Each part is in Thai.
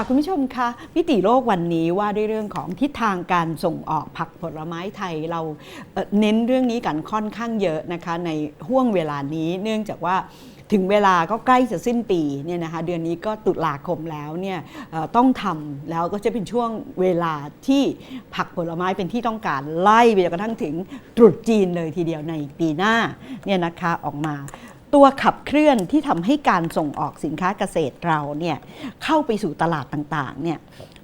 ค่ะคุณผู้ชมคะมิติโลกวันนี้ว่าด้วยเรื่องของทิศทางการส่งออกผักผลไม้ไทยเราเเน้นเรื่องนี้กันค่อนข้างเยอะนะคะในห่วงเวลานี้เนื่องจากว่าถึงเวลาก็ใกล้จะสิ้นปีเนี่ยนะคะเดือนนี้ก็ตุลาคมแล้วเนี่ยต้องทำแล้วก็จะเป็นช่วงเวลาที่ผักผลไม้เป็นที่ต้องการไล่ไปจนกระทั่งถึงตรุษจีนเลยทีเดียวในปีหน้าเนี่ยนะคะออกมา ตัวขับเคลื่อนที่ทำให้การส่งออกสินค้าเกษตรเราเนี่ยเข้าไปสู่ตลาดต่างๆเนี่ย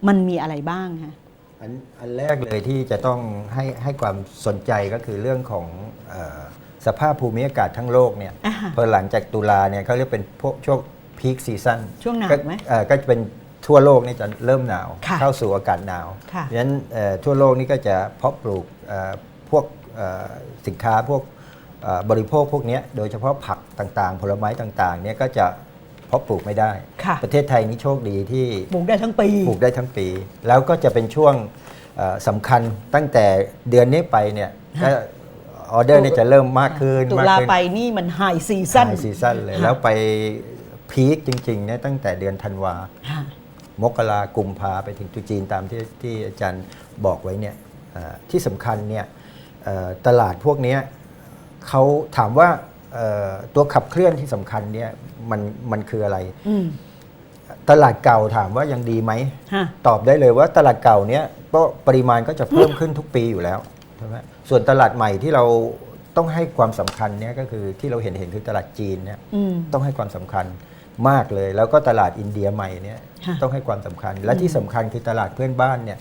มันมีอะไรบ้างคะอันอันแรกเลยที่จะต้องให้ให้ความสนใจก็คือเรื่องของเออสภาพภูมิอากาศทั้งโลกเนี่ยอ่าฮะพอหลังจากตุลาเนี่ยเขาเรียกเป็นพวกช่วงพีคซีซั่นช่วงหนาวไหม ก็จะเป็นทั่วโลกนี่จะเริ่มหนาว ค่ะเข้าสู่อากาศหนาวค่ะเพราะฉะนั้นเอ่อทั่วโลกนี่ก็จะเพาะปลูกเอ่อพวกเอ่อสินค้าพวกเอ่อ บริโภคพวกเนี้ยโดยเฉพาะผักต่างๆ ผลไม้ต่างๆเนี่ยก็จะเพาะปลูกไม่ได้ ค่ะประเทศไทยนี่โชคดีที่ปลูกได้ทั้งปี ปลูกได้ทั้งปี แล้วก็จะเป็นช่วงเอ่อสำคัญตั้งแต่เดือนนี้ไปเนี่ยก็ออเดอร์เนี่ยจะเริ่มมากขึ้นตุมากลาขึ้น ไปนี่มันไฮซีซั่นซีซั่นเลย ค่ะ แล้วไปพีคจริงๆเนี่ยตั้งแต่เดือนธันวา ค่ะ มกรากุมภาไปถึงตุจีนตามที่ที่อาจารย์บอกไว้เนี่ยเอ่อที่สำคัญเนี่ยเอ่อตลาดพวกเนี้ย เขาถามว่าเอ่อตัวขับเคลื่อนที่สำคัญเนี่ยมันมันคืออะไรอืมตลาดเก่าถามว่ายังดีไหมฮะตอบได้เลยว่าตลาดเก่าเนี้ยก็ปริมาณก็จะเพิ่มขึ้นทุกปีอยู่แล้วใช่ไหมส่วนตลาดใหม่ที่เราต้องให้ความสำคัญเนี่ยก็คือที่เราเห็นเห็นคือตลาดจีนเนี่ยอืมต้องให้ความสำคัญมากเลย แล้วก็ตลาดอินเดียใหม่เนี่ยค่ะต้องให้ความสำคัญ และที่สำคัญคือตลาดเพื่อนบ้านเนี่ย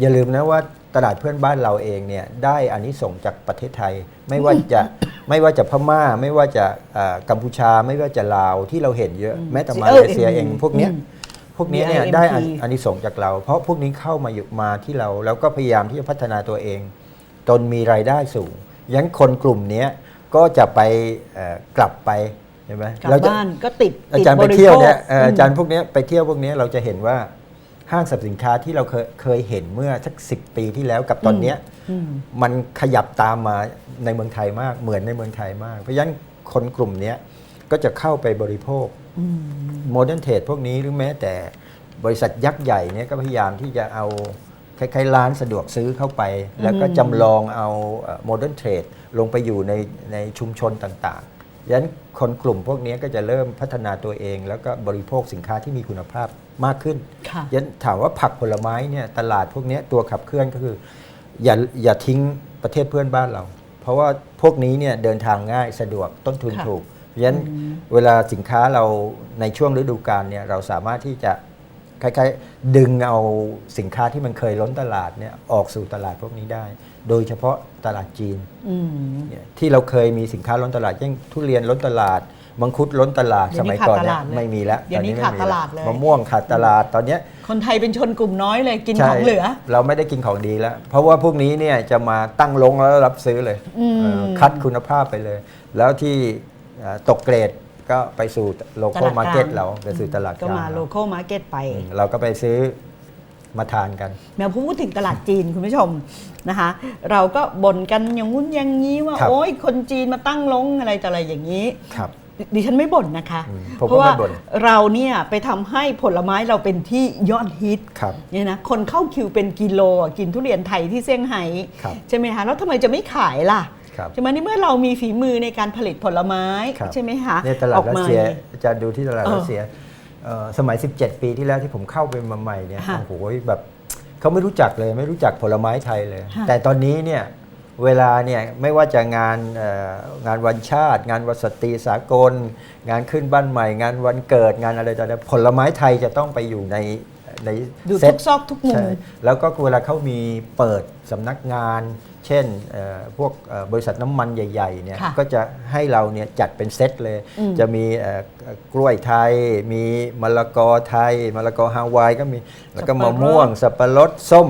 อย่าลืมนะว่า ตลาดเพื่อนบ้านเราเองเนี่ยได้อานิสงส์จากประเทศไทย ไม่ว่าจะไม่ว่าจะพม่า ไม่ว่าจะเอ่อกัมพูชา ไม่ว่าจะลาวที่เราเห็นเยอะแม้แต่มาเลเซียเองพวกเนี้ยอืมพวกนี้เนี่ยมีได้อา IMP อานิสงส์จากเรา เพราะพวกนี้เข้ามาอยู่มาที่เรา แล้วก็พยายามที่จะพัฒนาตัวเองจนมีรายได้สูงยันคนกลุ่มเนี้ยก็จะไปเอ่อกลับไปใช่ไหมกลับเราจะบ้านก็ติดอาติดจารย์บไปริเที่ยวโภคเนี่ยเอ่ออาจารมย์พวกเนี้ยไปเที่ยวพวกเนี้ยเราจะเห็นว่า ห้างสรรพสินค้าที่เราเคยเคยเห็นเมื่อสักสิปีที่แล้วกับตอนเนี้ยอืมมันขยับตามมาในเมืองไทยมากเหมือนในเมืองไทยมาก เพราะฉะนั้นคนกลุ่มเนี้ยก็จะเข้าไปบริโภคอืมโมเดิร์นเทรดพวกนี้หรือแม้แต่บริษัทยักษ์ใหญ่เนี่ยก็พยายามที่จะเอาคล้ายๆร้านสะดวกซื้อเข้าไป แล้วก็จำลองเอาโมเดิร์นเทรดลงไปอยู่ในในชุมชนต่างๆ ยันคนกลุ่มพวกนี้ก็จะเริ่มพัฒนาตัวเอง แล้วก็บริโภคสินค้าที่มีคุณภาพมากขึ้นค่ะยันถามว่าผักผลไม้เนี่ยตลาดพวกเนี้ยตัวขับเคลื่อนก็คือ อย่าอย่าทิ้งประเทศเพื่อนบ้านเรา เพราะว่าพวกนี้เนี่ยเดินทางง่ายสะดวกต้นทุนค่ะถูกเพราะฉะนั้นเวลาสินค้าเราในช่วงฤดูกาลเนี่ยเราสามารถที่จะคล้ายๆ ดึงเอาสินค้าที่มันเคยล้นตลาดเนี่ยออกสู่ตลาดพวกนี้ได้ โดยเฉพาะตลาดจีน อืมเนี่ยที่เราเคยมีสินค้าล้นตลาดเช่นทุเรียนล้นตลาด มังคุดล้นตลาดเดี๋สยวนี้มัยก่อนเนี่ยขาดตลาดเลยไม่มีแล้วเดี๋ยวนี้ตอขาดไม่มีตลาดเลย มะม่วงขาดตลาดตอนเนี้ยคนไทยเป็นชนกลุ่มน้อยเลยกินใช่ของเหลือเราไม่ได้กินของดีแล้ว เพราะว่าพวกนี้เนี่ยจะมาตั้งลงแล้วรับซื้อเลยอืม เออคัดคุณภาพไปเลย แล้วที่เอ่อตกเกรดก็ไปสู่โลตโก้ลาดกลางมาร์เก็ตเราไปสู่ตลาดก็กลางมาโลเราโก้มาร์เก็ตไป อืมเราก็ไปซื้อ มาทานกันแม้พูดถึงตลาดจีนคุณผู้ชมนะคะ เราก็บ่นกันอย่างงุ้นอย่างนี้ว่าครับโอ้ยคนจีนมาตั้งลงอะไรต่ออะไรอย่างนี้ครับดิดิฉันไม่บ่นนะคะอืมผมก็เพราะว่าไม่บ่นเราเนี่ยไปทำให้ผลไม้เราเป็นที่ยอดฮิตครับเนี่ยนะคนเข้าคิวเป็นกิโลอะกินทุเรียนไทยที่เซี่ยงไฮ้ครับใช่ไหมคะแล้วทำไมจะไม่ขายล่ะครับใช่ไหมในเมื่อเรามีฝีมือในการผลิตผลไม้ครับใช่ไหมคะเนี่ยตลาดออกรัสมาเซียอาจารย์ดูที่ตลาดเออรัสเซียเอ่อ สมัย 17 ปีที่แล้วที่ผมเข้าไปมาใหม่เนี่ยค่ะโอ้โหแบบเขาไม่รู้จักเลย ไม่รู้จักผลไม้ไทยเลยค่ะแต่ตอนนี้เนี่ยเวลาเนี่ยไม่ว่าจะงานเอ่องานวันชาติ งานวันสตรีสากล งานขึ้นบ้านใหม่ งานวันเกิดงานอะไรต่างๆผลไม้ไทยจะต้องไปอยู่ใน ในดูเซทุตกซอกทุกมุม ใช่แล้วก็เวลาเขามีเปิดสำนักงาน เช่นเอ่อพวกเอ่อบริษัทน้ำมันใหญ่ๆเนี่ยค่ะก็จะให้เราเนี่ยจัดเป็นเซตเลย อืมจะมีเอ่อเอ่อกล้วยไทย มีมะละกอไทยมะละกอฮาวายก็มีแล้วก็สับมะปะรดม่วง สับปะรดส้ม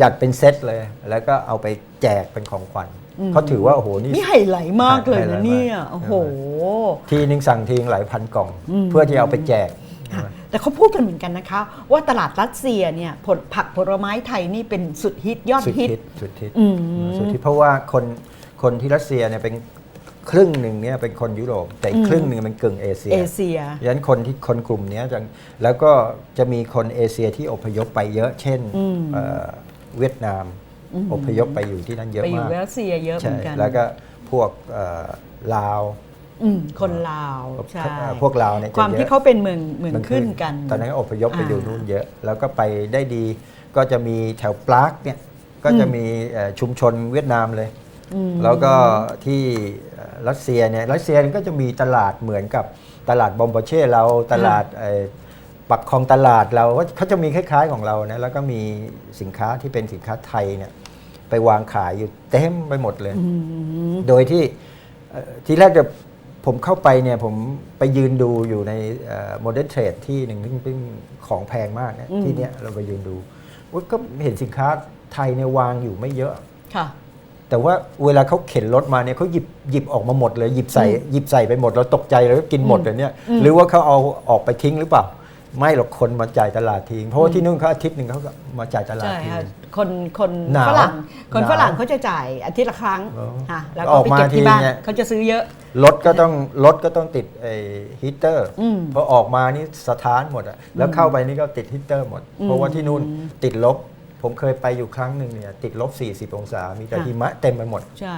จัดเป็นเซตเลย แล้วก็เอาไปแจกเป็นของขวัญเขาถือว่าโอ้โหนี่ นี่ไฮไลท์มากเลยไฮไลท์นะมาก เนี่ย โอ้โห ทีนึงสั่งทีหลายพันกล่องอืมเพื่อที่เอาไปแจก ค่ะ แต่เขาพูดกันเหมือนกันนะคะ ว่าตลาดรัสเซียเนี่ยผลผักผลไม้ไทยนี่เป็นสุดฮิตยอดสุดฮิตฮิตสุดฮิตอืม สุดฮิตเพราะว่าคนคนที่รัสเซียเนี่ยเป็นครึ่งหนึ่งเนี่ยเป็นคนยุโรปแต่อีกอืมครึ่งหนึ่งเป็นกึ่งเอเชีย เอเชียฉะนั้นคนที่คนกลุ่มเนี้ยจะแล้วก็จะมีคนเอเชียที่อพยพไปเยอะ เช่นอืม เอ่อเวียดนามอืมอพยพไปอยู่ที่นั่นเยอะไปอยู่มากรัสเซียเยอะเหมืใช่อนกัน แล้วก็พวกเอ่อลาว อืมคนลาวใช่เอ่อพวกลาวเนี่ยจะความเยที่อะ เขาเป็นเมืองเมืองมันขึ้นกัน ตอนนั้นก็อพยพไปอ่าอยู่นู่นเยอะ แล้วก็ไปได้ดี ก็จะมีแถวปรากเนี่ย ก็จะอืมมีเอ่อชุมชนเวียดนามเลย อืม แล้วก็ที่เอ่อรัสเซียเนี่ย รัสเซียก็จะมีตลาดเหมือนกับตลาดบอมบาเช่เรา ตลาดเอ่อปักคลองตลาดเราเขาจะมีคล้าย ๆของเรานะ แล้วก็มีสินค้าที่เป็นสินค้าไทยเนี่ยไปวางขายอยู่เต็มไปหมดเลย อืม โดยที่เอ่อทีแรกเดี๋ยว ผมเข้าไปเนี่ยผมไปยืนดูอยู่ในโมเดิร์นเทรดที่หนึ่งซึ่งเป็นของแพงมากเนี่ยอืมที่เนี้ยเราไปยืนดูอุ๊ยก็เห็นสินค้าไทยเนี่ยวางอยู่ไม่เยอะค่ะแต่ว่าเวลาเขาเข็นรถมาเนี่ยเขาหยิบหยิบออกมาหมดเลยหยิบใส่อืมหยิบใส่ไปหมดเราตกใจแล้วก็กินหมดอืมเลยเนี่ยอืมหรือว่าเขาเอาออกไปทิ้งหรือเปล่า ไม่หรอกคนมาจ่ายตลาดทิ้งเพราะว่าที่นู่นเขาอาทิตย์หนึ่งเขาก็มาจ่ายตลาดใช่ทิ้ง ค่ะคนคนหนาวฝรั่งคนหนาวฝรั่งเขาจะจ่ายอาทิตย์ละครั้งอ๋อค่ะแล้วอก็อกไปมาเก็บที่บ้านทีเนี่ย เขาจะซื้อเยอะ รถก็ต้องรถก็ต้องติดไอ้ฮีเตอร์อืมพอออกมานี่สถานหมดอะแล้วเข้าไปนี่ก็ติดฮีเตอร์หมดอืมเพราะว่าที่นู่นติดลบ ผมเคยไปอยู่ครั้งหนึ่งเนี่ยติดลบ 40 องศา มีแต่ค่ะ หิมะเต็มไปหมด ใช่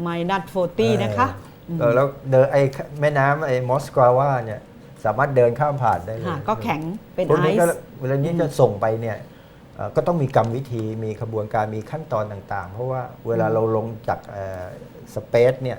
ไมนัทโฟตี้นะคะ เออแล้วเดินไอ้แม่น้ำไอ้มอสกวาวาเนี่ย สามารถเดินข้ามผ่านได้เลยค่ะก็แข็งเป็นพวกไอนี้ก็ซ์เวลานี้จะส่งไปเนี่ยเอ่อก็ต้องมีกรรมวิธีมีขบวนการมีขั้นตอนต่างๆ เพราะว่าเวลาเราลงจากสเปซเนี่ย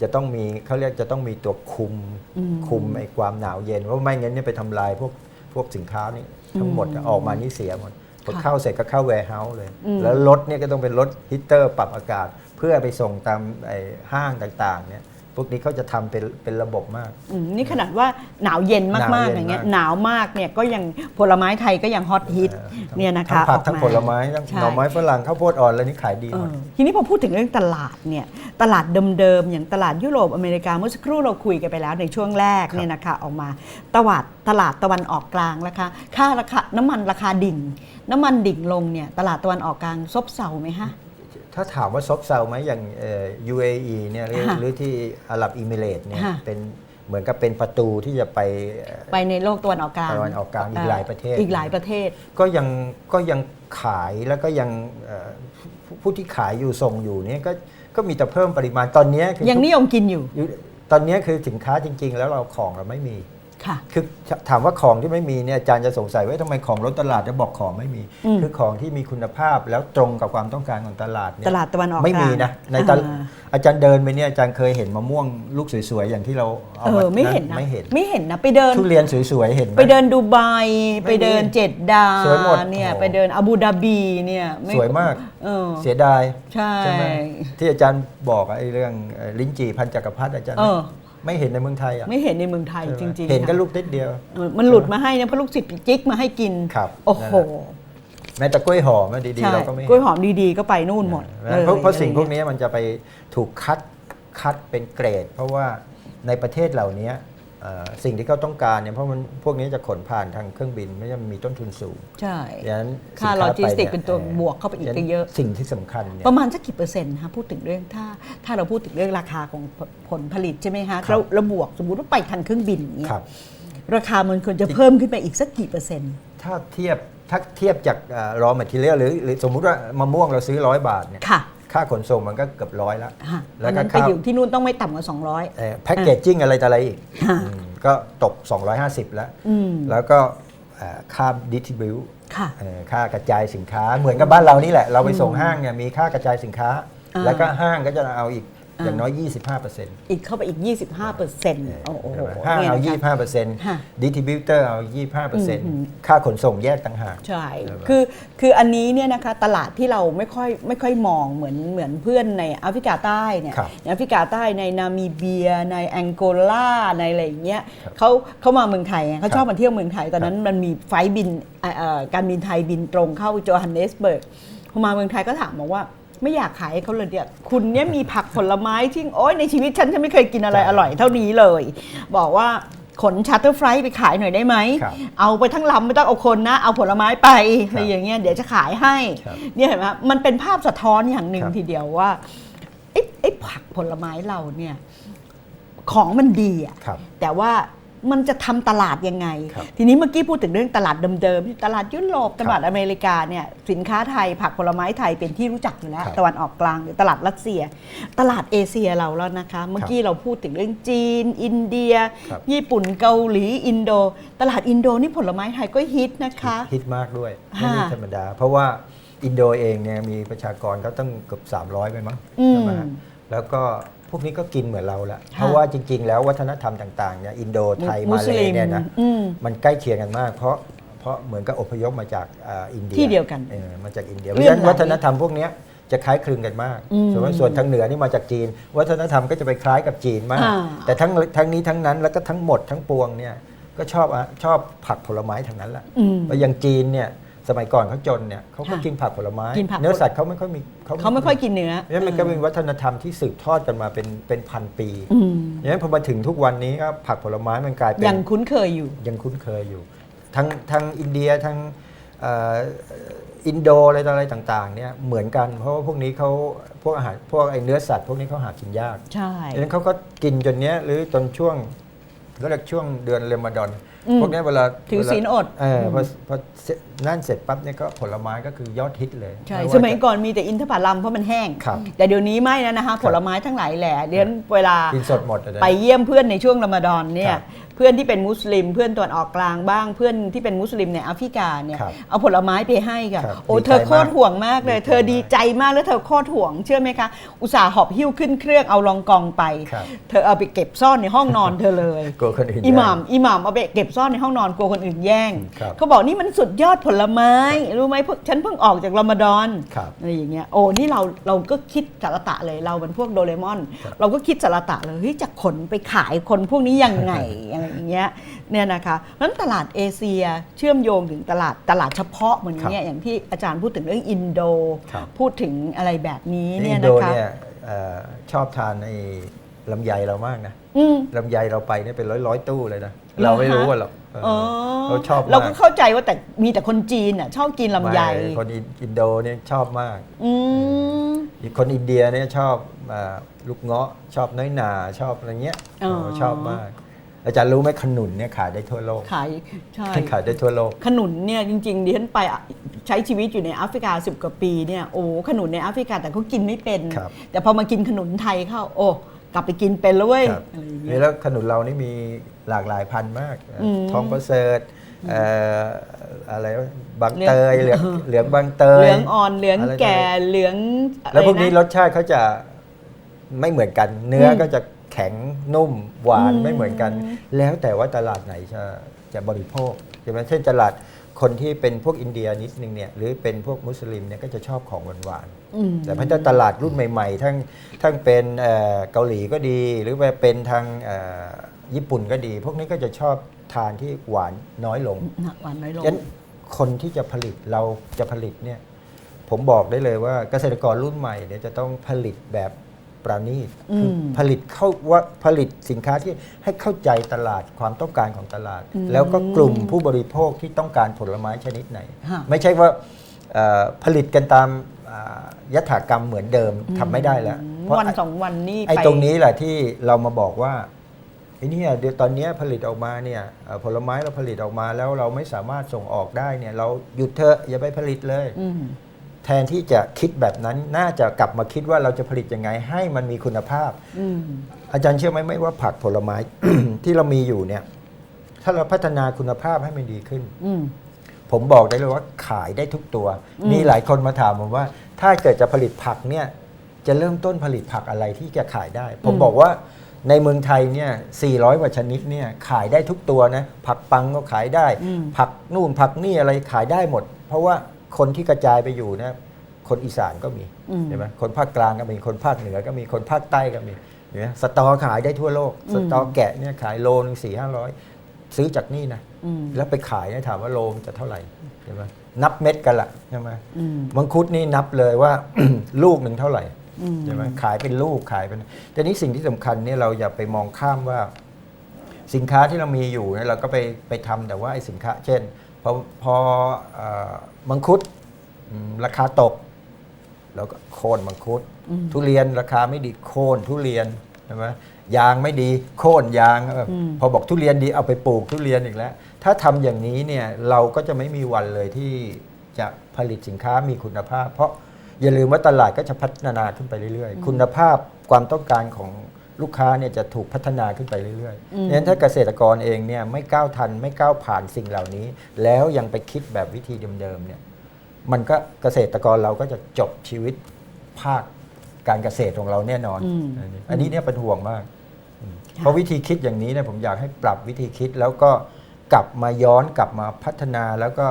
จะต้องมีเขาเรียกจะต้องมีตัวคุมอืม คุมไอ้ความหนาวเย็นเพราะไม่งั้นเนี่ยไปทำลายพวกพวกสินค้านี่ทั้งหมดอืมออกมานี่เสียหมดพอค่ะเข้าเสร็จก็เข้าแวร์เฮาส์เลย อืม แล้วรถเนี่ยก็ต้องเป็นรถฮีตเตอร์ปรับอากาศ เพื่อไปส่งตามไอ้ห้างต่างๆเนี่ย พวกนี้เขาจะทำเป็นเป็นระบบมาก อืมนี่ขนาดว่าหนาวเย็นหนาวมากเย็นๆอย่างเงี้ยมากหนาวมากเนี่ยก็ยังผลไม้ไทยก็ยังฮอตฮิตเอ่อเนี่ยนะคะทั้งผักออทั้งมาผลไม้ทั้งใช่หน่อไม้ฝรั่งข้าวโพดอ่อนอะไรนี่ขายดีเอหมดอทีนี้พอพูดถึงเรื่องตลาดเนี่ยตลาดเดิมๆอย่างตลาดยุโรปอเมริกาเมื่อสักครู่เราคุยกันไปแล้วในช่วงแรกเนี่ยนะคะออกมาตลาดตลาดตะวันออกกลางราคาค่าราคาน้ำมันราคาดิ่ง น้ำมันดิ่งลงเนี่ยตลาดตะวันออกกลางซบเซาไหมฮะ ถ้าถามว่าซบเซาไหมอย่างเอ่อ UAE เนี่ยหรือค่ะหรือที่อาหรับอิมิเรตส์เนี่ยค่ะ เป็นเหมือนกับเป็นประตูที่จะไปเอ่อ ไปในโลกตะวันออกกลางตะวันออกกลางอีกหลายประเทศ อีกหลายประเทศ ก็ยังก็ยังขายแล้วก็ยังเอ่อผู้ผู้ที่ขายอยู่ส่งอยู่เนี่ยก็ก็มีแต่เพิ่มปริมาณตอนเนี้ยคือยังนิยมกินอยู่อยู่ตอนเนี้ยคือสินค้าจริง ๆ แล้วเราของเราไม่มี ค่ะ คือถามว่าของที่ไม่มีเนี่ยอาจารย์จะสงสัยว่าทำไมของล้นตลาดจะบอกของไม่มี อืมคือของที่มีคุณภาพแล้วตรงกับความต้องการของตลาดเนี่ยตลาดตะวันออกไม่มีกลางนะในตลาดอ่า อาจารย์เดินไปเนี่ยอาจารย์เคยเห็นมะม่วงลูกสวยๆอย่างที่เราเอาเอมาอไม่เห็นนะไม่เห็น ไม่เห็นนะ ไปเดินทุเรียนสวยๆเห็นไหม ไปเดินดูไบไม่มีไปเดินเจ็ดดาสวยหมดเนี่ยโอ้โหไปเดินอาบูดาบีเนี่ยไสวยมาก เออ เสียดายใช่ ใช่ไหมที่อาจารย์บอกอะไอ้เรื่องเอ่อลิ้นจี่พันจักรพรรดิอาจารย์เออ ไม่เห็นในเมืองไทยอะไม่เห็นในเมืองไทยใช่ไหมจริงๆเห็นก็ค่ะลูกนิดเดียวเออมันหลุดมาให้นะเพราะลูกศิษย์จิกมาให้กินครับโอ้โหแม้แต่กล้วยหอมอะดีใช่ๆเราก็ไม่กล้วยเห็นหอมดีๆก็ไปนู่นหมดเพราะเพราะเพราะสิ่งพวกอะไรอย่านี้มันจะไปถูกคัดคัดเป็นเกรด เพราะว่าในประเทศเหล่านี้เอ่อ สิ่งที่เขาต้องการเนี่ยเพราะมันพวกนี้จะขนผ่านทางเครื่องบิน ไม่ใช่มันมีต้นทุนสูงใช่ดังนั้นค่าสินโลค้จิสติกไยเป็นตัวบวกเข้าไปอีกดังนั้นเยอะ สิ่งที่สำคัญเนี่ยประมาณสักกี่เปอร์เซ็นต์คะพูดถึงเรื่องถ้าถ้าเราพูดถึงเรื่องราคาของผลผลผลิตใช่ไหมคะแล้วแล้วบวกสมมติว่าไปทางเครื่องบินอย่างเงี้ยครับราคามันควรจะเพิ่มขึ้นไปอีกสักกี่เปอร์เซ็นต์ ถ้าเทียบถ้าเทียบจากรอ material หรือหรือสมมุติว่ามะม่วงเราซื้อร้อยบาทเนี่ย ค่ะค่าขนส่งมันก็เกือบร้อยแล้วฮะแล้วอันก็นั้นไปค่าอยู่ที่นู่นต้องไม่ต่ำกว่า 200 แพ็กเกจจิ้งอะไรต่ออะไรอีกค่ะ อืมก็ตก 250 แล้ว อืมแล้วก็เอ่อค่าดิทิบิวค่ะ ค่ากระจายสินค้าเหมือนกับบ้านเรานี่แหละ เราไปส่งห้างเนี่ยมีค่ากระจายสินค้า อ่า แล้วก็ห้างก็จะเอาอีก อ่าอย่างน้อย 25เปอร์เซ็นต์อีกเข้าไปอีก 25เปอร์เซ็นต์โอ้โหห้างเอานี่นะคะ25เปอร์เซ็นต์ค่ะ ดิทิบิวเตอร์เอา 25เปอร์เซ็นต์อืมค่าขนส่งแยกต่างหาก ใช่ ใช่ไหม คือคืออันนี้เนี่ยนะคะตลาดที่เราไม่ค่อยไม่ค่อยมองเหมือนเหมือนเพื่อนในแอฟริกาใต้เนี่ยครับในแอฟริกาใต้ในนามิเบีย ในแองโกลาในอะไรอย่างเงี้ยครับเขาเขามาเมืองไทยไงเขาครับชอบมาเที่ยวเมืองไทย ตอนนั้นมันมีไฟล์บินเอ่อเอ่อการบินไทยบินตรงเข้าโจฮันเนสเบิร์กพอมาเมืองไทยก็ถามบอกว่า ไม่อยากขายให้เขาเลยเนี่ยคุณเนี่ยมีผักผลไม้ที่โอ้ยในชีวิตฉันฉันไม่เคยกินอะไรอร่อยเท่านี้เลย บอกว่าขนชาร์เตอร์ไฟล์ไปขายหน่อยได้ไหม ครับเอาไปทั้งลำไม่ต้องเอาคนนะ เอาผลไม้ไปครัอะไรบอย่างเงี้ยเดี๋ยวจะขายให้ ครับเนี่ยเห็นไหมมันเป็นภาพสะท้อนอย่างหนึ่งครับ ทีเดียวว่าไอ้ไอ้ผักผลไม้เราเนี่ยของมันดีอะ ครับ แต่ว่า มันจะทำตลาดยังไงครับทีนี้เมื่อกี้พูดถึงเรื่องตลาดเดิมๆตลาดยุโรปตลาดอเมริกาเนี่ยสินค้าไทยผักผลไม้ไทยเป็นที่รู้จักอยู่แล้วครับตะวันออกกลางหรือตลาดรัสเซีย ตลาดเอเชียเราแล้วนะคะ เมื่อกี้เราพูดถึงเรื่องจีน อินเดียครับญี่ปุ่นเกาหลีอินโด ตลาดอินโดนี่ผลไม้ไทยก็ฮิตนะคะฮิตมากด้วยค่ะไม่ใช่ธรรมดา เพราะว่าอินโดเองเนี่ยมีประชากรเขาตั้งเกือบ300ไปมั้งอืมใช่ไหมฮะแล้วก็ พวกนี้ก็กินเหมือนเราแหละเพราะว่าจริง ๆ แล้ววัฒนธรรมต่างๆเนี่ยอินโดไทยมุมาสเลลิมเนี่ยนะอืมมันใกล้เคียงกันมาก เพราะเพราะเหมือนกับอพยพมาจากอ่าอินเดียที่เดียวกันออมาจากอินเดียเพเลื่ราะอนฉะนั้นไหลวัฒนธรรมพวกเนี้ยจะคล้ายคลึงกันมากอืมส่วนส่วนทางเหนือนี่มาจากจีน วัฒนธรรมก็จะไปคล้ายกับจีนมากอ่าแต่ทั้งทั้งนี้ทั้งนั้นแล้วก็ทั้งหมดทั้งปวงเนี่ยก็ชอบอะชอบผักผลไม้ทั้งนั้นแหละอืมแล้วอย่างจีนเนี่ย สมัยก่อนเขาจนเนี่ยเขาก็ค่ะกินผักผลไม้ กินผัก เนื้อสัตว์เขาไม่ค่อยมีเขาไม่ค่อยกินเนื้อนี่มันก็เป็นวัฒนธรรมที่สืบทอดกันมาเป็นเป็นพันปีอืมอย่างนั้นพอมาถึงทุกวันนี้ก็ผักผลไม้มันกลายเป็น ยังคุ้นเคยอยู่ ยังคุ้นเคยอยู่ทั้งทั้งอินเดียทั้งเอ่ออินโดอะไรต่ออะไรต่าง ๆ เนี่ยเหมือนกัน เพราะว่าพวกนี้เขาพวกอาหารพวกไอเนื้อสัตว์ พวกนี้เขาหากินยากใช่ ดังนั้นเขาก็กินจนเนี้ยหรือจนช่วงก็เรียกช่วงเดือนเรมฎอนอืมพวกเนี้ยเวลาถือเวลาศีลอดเออพอพอเสร็จ นั่นเสร็จปั๊บเนี่ยก็ผลไม้ก็คือยอดฮิตเลยใช่ไว่าสมัยจะก่อนมีแต่อินทผลัมเพราะมันแห้ง ครับ แต่เดี๋ยวนี้ไม่แล้วนะคะ ผลไม้ทั้งหลายแหละเดี๋ยวเวลา กินสดหมดอะนะ ไปเยี่ยมเพื่อนในช่วงรอมฎอนเนี่คยรับเพื่อนที่เป็นมุสลิม เพื่อนตะวันออกกลางบ้างเพื่อนที่เป็นมุสลิมในแอฟริกาเนี่ยครับเอาผลไม้ไปให้ค่ะครับโอ้ดีใจเธอโคตรห่วงมากเลย ดีใจเธอดีใจมากแล้วเธอโคตรห่วงเชื่อไหมคะอุตส่าห์หอบหิ้วขึ้นเครื่องเอารองกองไป ครับเธอเอาไปเก็บซ่อนในห้องนอนเธอเลยกลัวคนอื่นอิหม่ามแย่งอิหม่ามเอาไปเก็บซ่อนในห้องนอนกลัวคนอื่นแย่งครับ เขาบอกนี่มันสุดยอดผลไม้ รู้ไหมพวกฉันเพิ่งออกจากรอมฎอนครับอะไรอย่างเงี้ยโอ้นี่เราเราก็คิดสารตะเลยเราเป็นพวกโดเรมอนครับเราก็คิดสารตะเลยเฮ้ยจะขนไปขายคนพวกนี้ยังไงอะไรอย่างเงี้ยเนี่ยนะคะเพราะฉะนั้นตลาดเอเชียเชื่อมโยงถึงตลาดตลาดเฉพาะเหมือนเนี้ยอย่างที่อาจารย์พูดถึงเรื่องอินโดครับพูดถึงอะไรแบบนี้อิเนี่ยนโดนะคะเนี่ยเอ่อชอบทานไอ้ ลำไยเรามากนะอืม ลำไยเราไปเนี่ยเป็นร้อยร้อยๆตู้เลยนะเหรอเราไม่คะรู้อะหรอกเอออ๋อเราชอบเรามาก็กเข้าใจว่าแต่มีแต่คนจีนอะชอบกินลำไยไม่คนอินอินโดเนี่ยชอบมาก อืม อีกคนอินเดียเนี่ยชอบอ่าลูกเงาะชอบน้อยหนาชอบอะไรเงี้ยอ๋อ เออชอบมาก อาจารย์รู้ไหมขนุนเนี่ยขายได้ทั่วโลกขายใช่ ขายได้ทั่วโลก ขนุนเนี่ยจริงๆดิฉันไปใช้ชีวิตอยู่ในแอฟริกาสิบกว่าปีเนี่ยโอ้ขนุนในแอฟริกาแต่เขากินไม่เป็น ครับแต่พอมากินขนุนไทยเข้าโอ้ กลับไปกินเป็นแล้วเว้ยครับอะไรอย่างเงี้นี่ย แล้วขนุนเรานี่มีหลากหลายพันธุ์มากอืมทองประเสริฐเอ่ออะไรวะบางเหลืองเตยเหลืองเหลืองบางเตยเหลืองอ่อนเหลืองอะไร แก่เหลืองอะไรแล้วพวกนี้ะรสชาติเขาจะไม่เหมือนกัน เนื้ออมก็จะแข็งนุ่มหวานอืม ไม่เหมือนกัน แล้วแต่ว่าตลาดไหนจะจะบริโภคใช่ไหมเช่นตลาด คนที่เป็นพวกอินเดียนิดนึงเนี่ยหรือเป็นพวกมุสลิมเนี่ยก็จะชอบของหวานๆอืมแต่พัฒนาตลาดรุ่นใหม่ๆ ทั้งทั้งเป็นเอ่อเกาหลีก็ดี หรือว่าเป็นทางเอ่อญี่ปุ่นก็ดี พวกนี้ก็จะชอบทานที่หวานน้อยลงหวานน้อยลงฉะนั้นคนที่จะผลิตเราจะผลิตเนี่ยผมบอกได้เลยว่าเกษตรกรรุ่นใหม่เนี่ยจะต้องผลิตแบบ ประณีตคืออมผลิตเข้าว่าผลิตสินค้าที่ให้เข้าใจตลาดความต้องการของตลาดอืมแล้วก็กลุ่มผู้บริโภคที่ต้องการผลไม้ชนิดไหนฮะไม่ใช่ว่าเอ่อผลิตกันตามอ่ายถากรรมเหมือนเดิมทำไม่ได้แล้วอืมเพราะวันสองวันนี่ไอ้ไปตรงนี้แหละที่เรามาบอกว่าไอ้เนี่ยเดี๋ยวตอนเนี้ยผลิตออกมาเนี่ยเอ่อผลไม้เราผลิตออกมาแล้วเราไม่สามารถส่งออกได้เนี่ย เราหยุดเถอะอย่าไปผลิตเลยอืม แทนที่จะคิดแบบนั้นน่าจะกลับมาคิดว่าเราจะผลิตยังไงให้มันมีคุณภาพอืมอาจารย์เชื่อไหมไม่ว่าผักผลไม้ ที่เรามีอยู่เนี่ย ถ้าเราพัฒนาคุณภาพให้มันดีขึ้นอืมผมบอกได้เลยว่าขายได้ทุกตัวอืมมีหลายคนมาถามผมว่า ถ้าเกิดจะผลิตผักเนี่ย จะเริ่มต้นผลิตผักอะไรที่จะขายได้ ผมบอกว่าในเมืองไทยเนี่ย 400 กว่าชนิดเนี่ยขายได้ทุกตัวนะ ผักปังก็ขายได้อืมผักนู่นผักนี่อะไรขายได้หมด เพราะว่า คนที่กระจายไปอยู่นะคนอีสานก็มีอืมใช่ไหมคนภาคกลางก็มีคนภาคเหนือก็มีคนภาคใต้ก็มีเห็นไหมสตอขายได้ทั่วโลกอืมสตอแกะเนี่ยขายโลนึงสี่ห้าร้อยซื้อจากนี่นะอืมแล้วไปขายเนี่ยถามว่าโลมนจะเท่าไหร่ใช่ไหมนับเม็ดกันละใช่ไหมอืมมังคุดนี่นับเลยว่าลูกหนึ่งเท่าไหร่อืมใช่ไหมขายเป็นลูกขายเป็นแต่นี้สิ่งที่สำคัญเนี่ยเราอย่าไปมองข้ามว่า สินค้าที่เรามีอยู่เนี่ยเราก็ไปไปทำแต่ว่าไอ้สินค้า เช่น พอพอเอ่อมังคุดอืมราคาตกเราก็โค่นมังคุดอืมทุเรียนราคาไม่ดีโค่นทุเรียนใช่ไหมยางไม่ดีโค่นยางเอออม พอบอกทุเรียนดีเอาไปปลูกทุเรียนอีกแล้ว ถ้าทำอย่างนี้เนี่ยเราก็จะไม่มีวันเลยที่จะผลิตสินค้ามีคุณภาพ เพราะอย่าลืมว่าตลาดก็จะพัฒนาขึ้นไปเรื่อยๆ คุณภาพความต้องการของ ลูกค้าเนี่ยจะถูกพัฒนาขึ้นไปเรื่อยๆอืมดังนั้นถ้าเกษตรกรเองเนี่ยไม่ก้าวทันไม่ก้าวผ่านสิ่งเหล่านี้ แล้วยังไปคิดแบบวิธีเดิมๆเนี่ยมันก็เกษตรกรเราก็จะจบชีวิตภาคการเกษตรของเราแน่นอนอืมอันนี้อันนี้เนี่ยเป็นห่วงมากอืมเพราะวิธีคิดอย่างนี้เนี่ยผมอยากให้ปรับวิธีคิดแล้วก็กลับมาย้อนกลับมาพัฒนาแล้วก็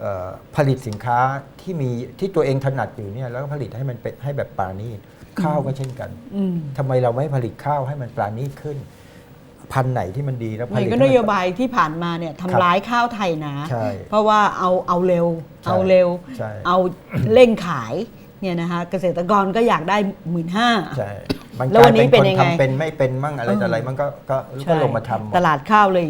เอ่อผลิตสินค้าที่มีที่ตัวเองถนัดอยู่เนี่ยแล้วก็ผลิตให้มันเป็นให้แบบปราณีต ข้าวก็เช่นกันอืมทำไมเราไม่ผลิตข้าวให้มันปราณีตขึ้น พันธุ์ไหนที่มันดีแล้วผมันลิตก็ให้นมัโยบายที่ผ่านมาเนี่ยทำร้ายข้าวไทยนะใช่เพราะว่าเอาเอาเร็วใช่เอาเร็วใช่เอาเร่งขาย เนี่ยนะคะเกษตรกรก็อยากได้หมื่นห้า ใช่มันแล้กวลาวัยนนี้เป็นเป็นคนยังไง ทำเป็นไม่เป็นมั่งอะไรเออแต่อะไรมันก็ก็ก็ลงมาทำหมด ตลาดข้าวเลย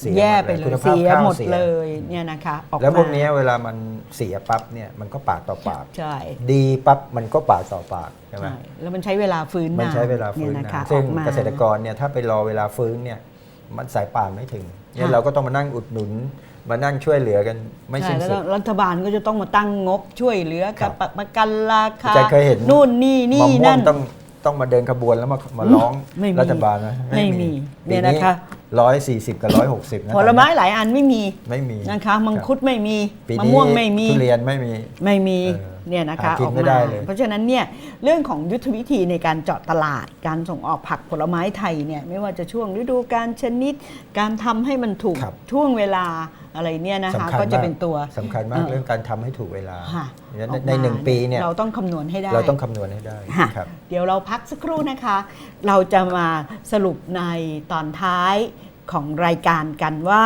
เสียแย่ไปหมดเลเลยยคุณภาพเสียข้าวหมดเสีย เลยเนี่ยนะคะออกแล้วพวกมาเนี้ยเวลามันเสียปั๊บเนี่ยมันก็ปากต่อปาก ใช่ดีปั๊บมันก็ปากต่อปากใช่ไหมใช่แล้วมันใช้เวลาฟื้นมันใช้เวลาฟื้นยนะคะนะซึ่งออมา เกษตรกรเนี่ยถ้าไปรอเวลาฟื้นเนี่ยมันสายป่านไม่ถึงเนี่ยค่ะ เราก็ต้องมานั่งอุดหนุน มานั่งช่วยเหลือกันไม่ใช่สิ้นแล้วสุก็ดรัฐบาลก็จะต้องมาตั้งงบช่วยเหลือครักับ บประกันราคาจะเคยเห็นนู่นนี่นี่มะม่วนั่งน ต้องต้องมาเดินขบวนแล้วมามาร้องไม่มีรัฐบาลนะไม่มีเนี่ยนะคะ ร้อยสี่สิบกับร้อยหกสิบนะผลไม้หลายอันไม่มีไม่มีนะคะมังคุดไม่มีปีมะนี้ม่วงไม่มี ทุเรียนไม่มี ไม่มีเออเนี่ยนะคะหากินออกไม่มาได้เลย เพราะฉะนั้นเนี่ยเรื่องของยุทธวิธีในการเจาะตลาด การส่งออกผักผลไม้ไทยเนี่ยไม่ว่าจะช่วงฤดูการชนิด การทำให้มันถูกครับช่วงเวลา อะไรเนี่ยนะคะสำคัญก็จะมากเป็นตัวสำคัญมากเออเรื่องการทำให้ถูกเวลาค่ะในออกในมาหนึ่งปีเนี่ยเราต้องคำนวณให้ได้ เราต้องคำนวณให้ได้ค่ะครับ เดี๋ยวเราพักสักครู่นะคะ เราจะมาสรุปในตอนท้ายของรายการกันว่า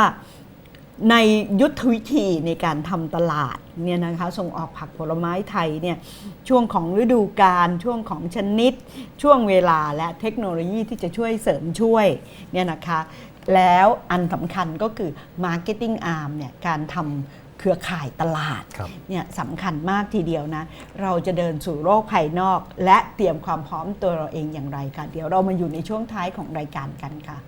ในยุทธวิธีในการทำตลาดเนี่ยนะคะส่งออกผักผลไม้ไทยเนี่ยช่วงของฤดูกาลช่วงของชนิด ช่วงเวลาและเทคโนโลยีที่จะช่วยเสริมช่วยเนี่ยนะคะ แล้วอันสำคัญก็คือ Marketing Arm เนี่ยการทำเครือข่ายตลาดครับเนี่ยสำคัญมากทีเดียวนะ เราจะเดินสู่โลกภายนอก และเตรียมความพร้อมตัวเราเองอย่างไรค่ะเดี๋ยวเรามาอยู่ในช่วงท้ายของรายการกันค่ะ